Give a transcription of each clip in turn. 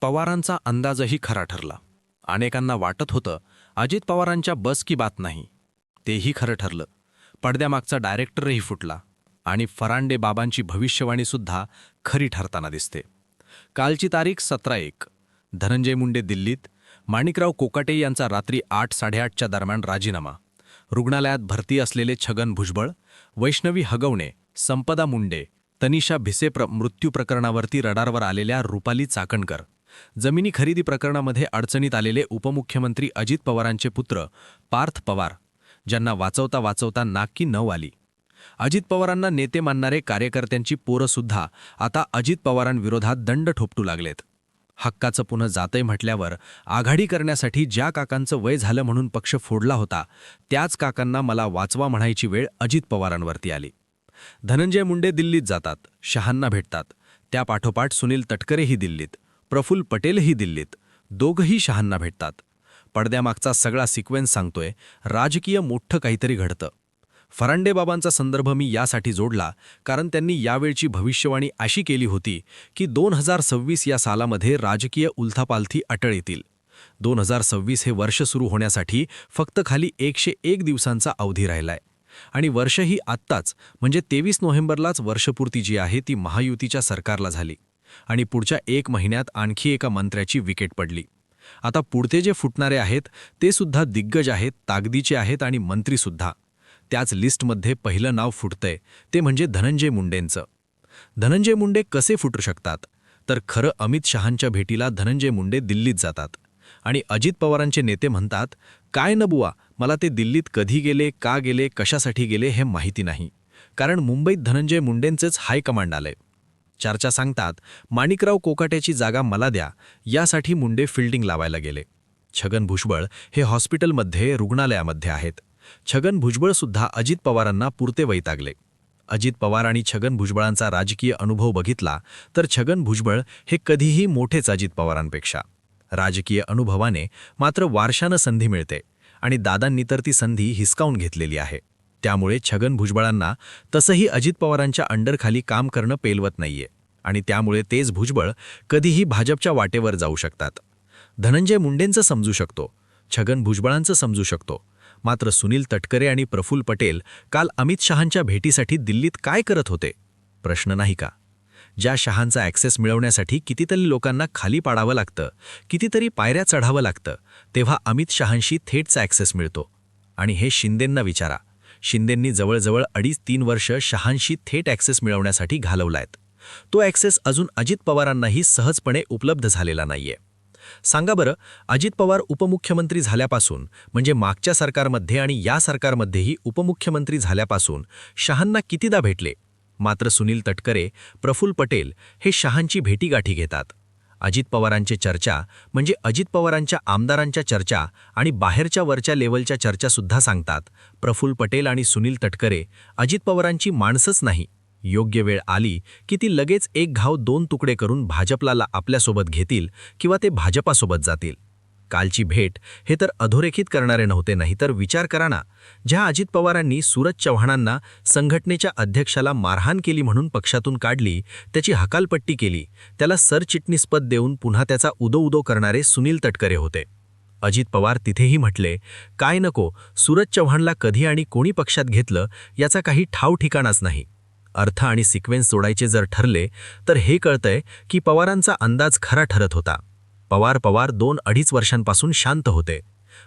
पवारांचा अंदाजही खरा ठरला. अनेकांना वाटत होतं अजित पवारांच्या बस की बात नाही. तेही खरं ठरलं. पडद्यामागचा डायरेक्टरही फुटला. आणि फरांडे बाबांची भविष्यवाणीसुद्धा खरी ठरताना दिसते. कालची तारीख सतरा एक. धनंजय मुंडे दिल्लीत माणिकराव कोकाटे यांचा रात्री आठ साडेआठच्या दरम्यान राजीनामा. रुग्णालयात भरती असलेले छगन भुजबळ वैष्णवी हगवणे संपदा मुंडे तनिषा भिसे प्र मृत्यू प्रकरणावरती रडारवर आलेल्या रुपाली चाकणकर. जमिनी खरेदी प्रकरणामध्ये अडचणीत आलेले उपमुख्यमंत्री अजित पवारांचे पुत्र पार्थ पवार ज्यांना वाचवता वाचवता नाक्की नऊ आली. अजित पवारांना नेते मानणारे कार्यकर्त्यांची पोरंसुद्धा आता अजित पवारांविरोधात दंड ठोपटू लागलेत. हक्काचं पुन्हा जातंय म्हटल्यावर आघाडी करण्यासाठी ज्या काकांचं वय झालं म्हणून पक्ष फोडला होता त्याच काकांना मला वाचवा म्हणायची वेळ अजित पवारांवरती आली. धनंजय मुंडे दिल्लीत जातात शहांना भेटतात. त्यापाठोपाठ सुनील तटकरेही दिल्लीत. प्रफुल्ल पटेलही दिल्लीत. दोघंही शहांना भेटतात. पडद्यामागचा सगळा सिक्वेन्स सांगतोय राजकीय मोठं काहीतरी घडतं. फरांडेबाबांचा संदर्भ मी यासाठी जोडला कारण त्यांनी यावेळची भविष्यवाणी अशी केली होती की दोन हजार सव्वीस या सालामध्ये राजकीय उलथापालथी अटळ येतील. दोन हजार सव्वीस हे वर्ष सुरू होण्यासाठी फक्त खाली एकशे एक दिवसांचा अवधी राहिलाय. आणि वर्षही आत्ताच म्हणजे तेवीस नोव्हेंबरलाच वर्षपूर्ती जी आहे ती महायुतीच्या सरकारला झाली. आणि पुढच्या एक महिन्यात आणखी एका मंत्र्याची विकेट पडली. आता पुढते जे फुटणारे आहेत ते सुद्धा दिग्गज आहेत तागदीचे आहेत आणि मंत्रीसुद्धा त्याच लिस्टमध्ये पहिलं नाव फुटतंय ते म्हणजे धनंजय मुंडेंचं. धनंजय मुंडे कसे फुटू शकतात? तर खरं अमित शहांच्या भेटीला धनंजय मुंडे दिल्लीत जातात. आणि अजित पवारांचे नेते म्हणतात काय न बुवा मला ते दिल्लीत कधी गेले का गेले कशासाठी गेले हे माहिती नाही. कारण मुंबईत धनंजय मुंडेंचेच हायकमांड आलंय. चर्चा सांगतात माणिकराव कोकाट्याची जागा मला द्या यासाठी मुंडे फिल्डिंग लावायला गेले. छगन भुजबळ हे हॉस्पिटलमध्ये रुग्णालयामध्ये आहेत. छगन भुजबळसुद्धा अजित पवारांना पुरते वैतागले. अजित पवार आणि छगन भुजबळांचा राजकीय अनुभव बघितला तर छगन भुजबळ हे कधीही मोठेच अजित पवारांपेक्षा. राजकीय अनुभवाने मात्र वारशानं संधी मिळते आणि दादांनी तर ती संधी हिसकावून घेतलेली आहे. त्यामुळे छगन भुजबळांना तसंही अजित पवारांच्या अंडरखाली काम करणं पेलवत नाहीये. आणि त्यामुळे तेच भुजबळ कधीही भाजपच्या वाटेवर जाऊ शकतात. धनंजय मुंडेंचं समजू शकतो. छगन भुजबळांचं समजू शकतो. मात्र सुनील तटकरे आणि प्रफुल पटेल काल अमित शहांच्या भेटीसाठी दिल्लीत काय करत होते? प्रश्न नाही का? ज्या शहांचा ॲक्सेस मिळवण्यासाठी कितीतरी लोकांना खाली पाडावं लागतं कितीतरी पायऱ्या चढावं लागतं तेव्हा अमित शहांशी थेटचा ॲक्सेस मिळतो. आणि हे शिंदेंना विचारा. शिंदेंनी जवळजवळ अडीच तीन वर्ष शहांशी थेट ॲक्सेस मिळवण्यासाठी घालवलायत. तो ॲक्सेस अजून अजित पवारांनाही सहजपणे उपलब्ध झालेला नाहीये. सांगा बरं अजित पवार उपमुख्यमंत्री झाल्यापासून म्हणजे मागच्या सरकारमध्ये आणि या सरकारमध्येही उपमुख्यमंत्री झाल्यापासून शहांना कितीदा भेटले? मात्र सुनील तटकरे प्रफुल्ल पटेल हे शहांची भेटीगाठी घेतात. अजित पवारांचे चर्चा म्हणजे अजित पवारांच्या आमदारांच्या चर्चा आणि बाहेरच्या वरच्या लेवलच्या चर्चासुद्धा सांगतात. प्रफुल्ल पटेल आणि सुनील तटकरे अजित पवारांची माणसंच नाही. योग्य वेळ आली की ती लगेच एक घाव दोन तुकडे करून भाजपला आपल्यासोबत घेतील किंवा ते भाजपासोबत जातील. कालची भेट हे तर अधोरेखित करणारे नव्हते नाही तर विचार करा ना. ज्या अजित पवारांनी सूरज चव्हाणांना संघटनेच्या अध्यक्षाला मारहाण केली म्हणून पक्षातून काढली त्याची हकालपट्टी केली त्याला सरचिटणीसपद देऊन पुन्हा त्याचा उदो उदो करणारे सुनील तटकरे होते. अजित पवार तिथेही म्हटले काय नको सूरज चव्हाणला कधी आणि कोणी पक्षात घेतलं याचा काही ठाव ठिकाणाच नाही. अर्थ आणि सिक्वेन्स जोडायचे जर ठरले तर हे कळतंय की पवारांचा अंदाज खरा ठरत होता. पवार पवार दोन अडीच वर्षांपासून शांत होते.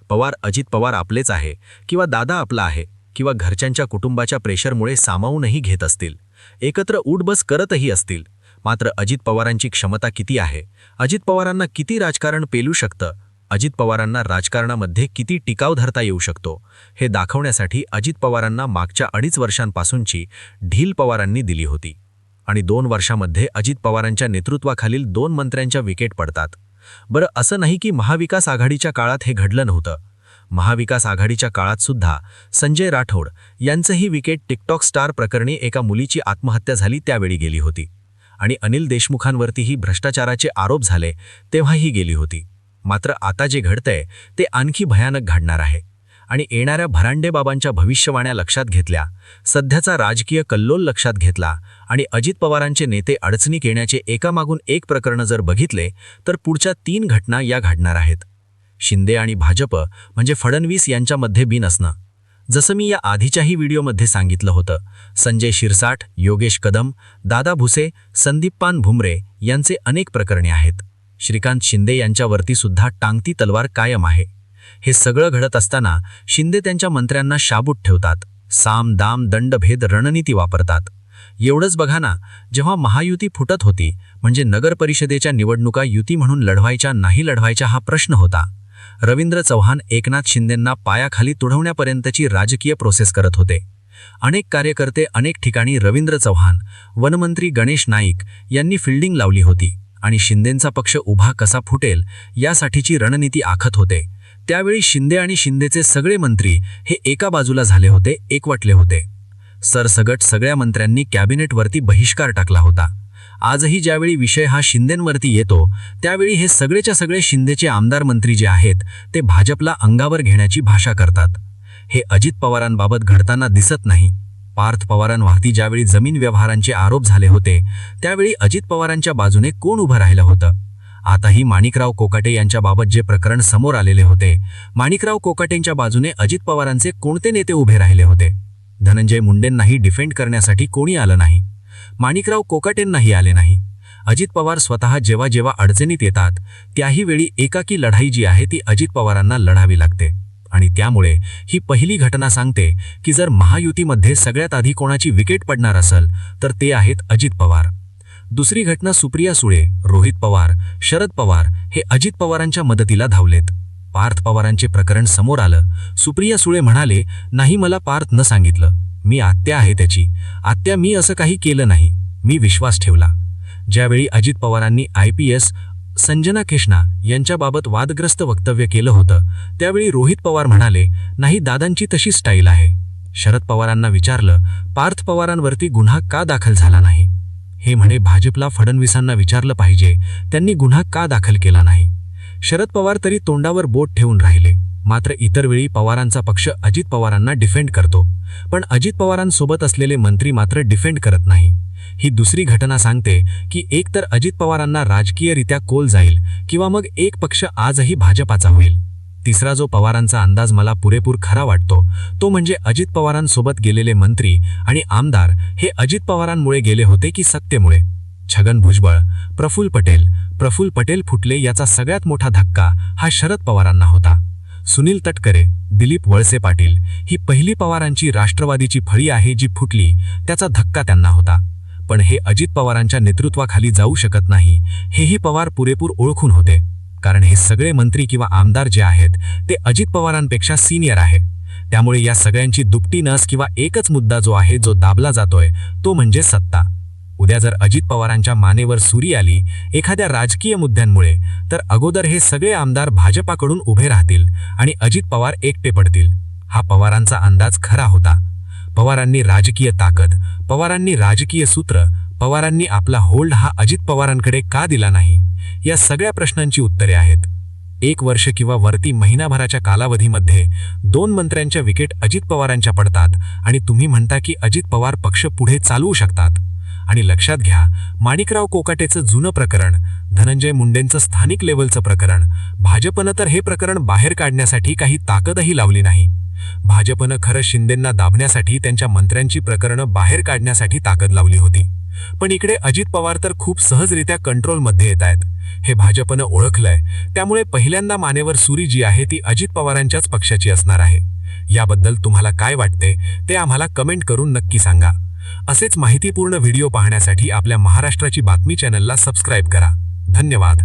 पवार अजित पवार आपलेच आहे किंवा दादा आपला आहे किंवा घरच्यांच्या कुटुंबाच्या प्रेशरमुळे सामावूनही घेत असतील. एकत्र उठबस करतही असतील. मात्र अजित पवारांची क्षमता किती आहे? अजित पवारांना किती राजकारण पेलू शकतं? अजित पवारांना राजकारणामध्ये किती टिकाव धरता येऊ शकतो? हे दाखवण्यासाठी अजित पवारांना मागच्या अडीच वर्षांपासूनची ढील पवारांनी दिली होती. आणि दोन वर्षामध्ये अजित पवारांच्या नेतृत्वाखालील दोन मंत्र्यांच्या विकेट पडतात. बरं असं नाही की महाविकास आघाडीच्या काळात हे घडलं नव्हतं. महाविकास आघाडीच्या काळात सुद्धा संजय राठोड यांचंही विकेट टिकटॉक स्टार प्रकरणी एका मुलीची आत्महत्या झाली त्यावेळी गेली होती. आणि अनिल देशमुखांवरतीही भ्रष्टाचाराचे आरोप झाले तेव्हाही गेली होती. मात्र आता जे घडतंय ते आणखी भयानक घडणार आहे. आणि येणाऱ्या भरांडेबाबांच्या भविष्यवाण्या लक्षात घेतल्या सध्याचा राजकीय कल्लोल लक्षात घेतला आणि अजित पवारांचे नेते अडचणीत येण्याचे एकामागून एक प्रकरणं जर बघितले तर पुढच्या तीन घटना या घडणार आहेत. शिंदे आणि भाजप म्हणजे फडणवीस यांच्यामध्ये बिन असणं जसं मी या आधीच्याही व्हिडिओमध्ये सांगितलं होतं संजय शिरसाठ योगेश कदम दादा भुसे संदीपान भुमरे यांचे अनेक प्रकरणे आहेत. श्रीकांत शिंदे यांच्यावरती सुद्धा टांगती तलवार कायम आहे. हे सगळं घडत असताना शिंदे त्यांच्या मंत्र्यांना शाबूत ठेवतात. साम दाम दंडभेद रणनीती वापरतात. एवढंच बघा ना जेव्हा महायुती फुटत होती म्हणजे नगर परिषदेच्या निवडणुका युती म्हणून लढवायच्या नाही लढवायच्या हा प्रश्न होता. रवींद्र चव्हाण एकनाथ शिंदेंना पायाखाली तुडवण्यापर्यंतची राजकीय प्रोसेस करत होते. अनेक कार्यकर्ते अनेक ठिकाणी रवींद्र चव्हाण वनमंत्री गणेश नाईक यांनी फिल्डिंग लावली होती आणि शिंदेंचा पक्ष उभा कसा फुटेल यासाठीची रणनीती आखत होते. त्यावेळी शिंदे आणि शिंदेचे सगळे मंत्री हे एका बाजूला झाले होते एकवटले होते. सरसगट सगळ्या मंत्र्यांनी कॅबिनेटवरती बहिष्कार टाकला होता. आजही ज्यावेळी विषय हा शिंदेंवरती येतो त्यावेळी हे सगळेच्या सगळे शिंदेचे आमदार मंत्री जे आहेत ते भाजपला अंगावर घेण्याची भाषा करतात. हे अजित पवारांबाबत घडताना दिसत नाही. पार्थ पवारांवरती ज्यावेळी जमीन व्यवहारांचे आरोप झाले होते त्यावेळी अजित पवारांच्या बाजूने कोण उभं राहिलं होतं? आताही माणिकराव कोकाटे यांच्याबाबत जे प्रकरण समोर आलेले होते माणिकराव कोकाटेंच्या बाजूने अजित पवारांचे कोणते नेते उभे राहिले होते? धनंजय मुंडेंनाही डिफेंड करण्यासाठी कोणी आलं नाही. माणिकराव कोकाटेंनाही आले नाही. अजित पवार स्वतः जेव्हा जेव्हा अडचणीत येतात त्याही वेळी एकाकी लढाई जी आहे ती अजित पवारांना लढावी लागते. आणि त्यामुळे ही पहिली घटना सांगते की जर महायुतीमध्ये सगळ्यात आधी कोणाची विकेट पडणार असेल तर ते आहेत अजित पवार. दुसरी घटना सुप्रिया सुळे रोहित पवार शरद पवार हे अजित पवारांच्या मदतीला धावलेत. पार्थ पवारांचे प्रकरण समोर आलं. सुप्रिया सुळे म्हणाले नाही मला पार्थ न सांगितलं. मी आत्या आहे त्याची. आत्या मी असं काही केलं नाही. मी विश्वास ठेवला. ज्यावेळी अजित पवारांनी I P S Sanjana Krishna यांच्याबाबत वादग्रस्त वक्तव्य केलं होतं त्यावेळी रोहित पवार म्हणाले नाही दादांची तशी स्टाईल आहे. शरद पवारांना विचारलं पार्थ पवारांवरती गुन्हा का दाखल झाला नाही? हे म्हणे भाजपला फडणवीसांना विचारलं पाहिजे. त्यांनी गुन्हा का दाखल केला नाही? शरद पवार तरी तोंडावर बोट ठेवून राहिले. मात्र इतर वेळी पवारांचा पक्ष अजित पवारांना डिफेंड करतो. पण अजित पवारांसोबत असलेले मंत्री मात्र डिफेंड करत नाही. ही दुसरी घटना सांगते की एकतर अजित पवारांना राजकीयरित्या कोल जाईल किंवा मग एक पक्ष आजही भाजपाचा होईल. तिसरा जो पवारांचा अंदाज मला पुरेपूर खरा वाटतो तो म्हणजे अजित पवारांसोबत गेलेले मंत्री आणि आमदार हे अजित पवारांमुळे गेले होते की सत्तेमुळे. छगन भुजबळ प्रफुल पटेल प्रफुल पटेल फुटले याचा सगळ्यात मोठा धक्का हा शरद पवारांना होता. सुनील तटकरे दिलीप वळसे पाटील ही पहिली पवारांची राष्ट्रवादीची फळी आहे जी फुटली त्याचा धक्का त्यांना होता. पण हे अजित पवारांच्या नेतृत्वाखाली जाऊ शकत नाही हेही पवार पुरेपूर ओळखून होते. कारण हे सगळे मंत्री किंवा आमदार जे आहेत ते अजित पवारांपेक्षा सिनियर आहे. त्यामुळे या सगळ्यांची दुपटी नस किंवा एकच मुद्दा जो आहे जो दाबला जातोय तो म्हणजे सत्ता. उद्या जर अजित पवारांच्या मानेवर सुरी आली एखाद्या राजकीय मुद्द्यांमुळे तर अगोदर हे सगळे आमदार भाजपाकडून उभे राहतील आणि अजित पवार एकटे पडतील. हा पवारांचा अंदाज खरा होता. पवारांनी राजकीय ताकद पवारांनी राजकीय सूत्र पवारांनी आपला होल्ड हा अजित पवारांकडे का दिला नाही? या सगळ्या प्रश्नांची उत्तरे आहेत. एक वर्ष किंवा वरती महिनाभराच्या कालावधीमध्ये दोन मंत्र्यांच्या विकेट अजित पवारांच्या पडतात आणि तुम्ही म्हणता की अजित पवार पक्ष पुढे चालवू शकतात. आणि लक्षात घ्या माणिकराव कोकाटेचं जुनं प्रकरण धनंजय मुंडेंचं स्थानिक लेवलचं प्रकरण भाजपनं तर हे प्रकरण बाहेर काढण्यासाठी काही ताकदही लावली नाही. भाजपनं खरं शिंदेंना दाबण्यासाठी त्यांच्या मंत्र्यांची प्रकरणं बाहेर काढण्यासाठी ताकद लावली होती. पण इकडे अजित पवार तर खूप सहजरित्या कंट्रोलमध्ये येत आहेत. हे भाजपनं ओळखलंय. त्यामुळे पहिल्यांदा मानेवर सुरी जी आहे ती अजित पवारांच्याच पक्षाची असणार आहे. याबद्दल तुम्हाला काय वाटते ते आम्हाला कमेंट करून नक्की सांगा. असेच माहितीपूर्ण व्हिडिओ पाहण्यासाठी आपल्या महाराष्ट्राची बातमी चॅनलला सबस्क्राईब करा. धन्यवाद.